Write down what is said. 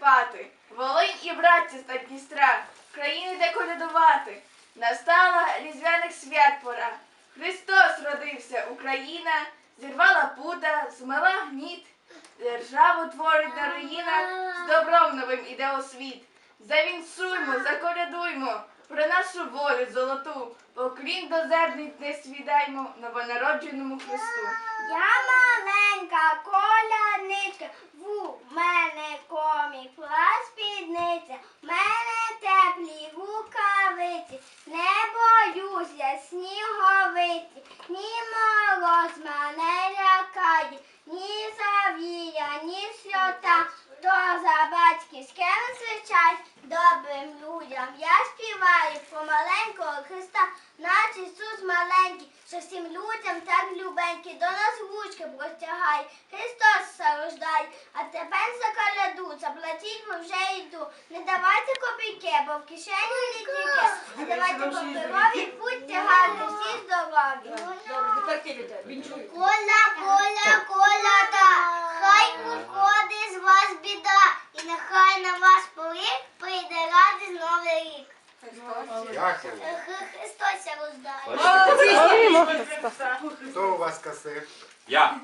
Карпати, Волинь і браття з Дністра, країни де колядувати. Настала різдвяних свят пора. Христос родився, Україна, зірвала пута, змила гніт, державу творить на руїнах, з добром новим іде освіт. Завінсуймо, заколядуймо про нашу волю золоту, Поклін доземний не свідаймо новонародженому Христу. Я маленька коляничка, в мене коня. Що всім людям так любенький, до нас ручки простягає, Христос все рождає, а тепер за коляду, заплатіть, бо вже йду. Не давайте копійки, бо в кишені не тільки, а давайте паперові, будьте гарні, всі здорові. Тепер ти Вітя, вінчуй. Коля, коля, коля, та хай уходить з вас біда, і нехай на вас поріг прийде радий новий рік. Дякую. Христос роздає. Хто у вас касир? Я.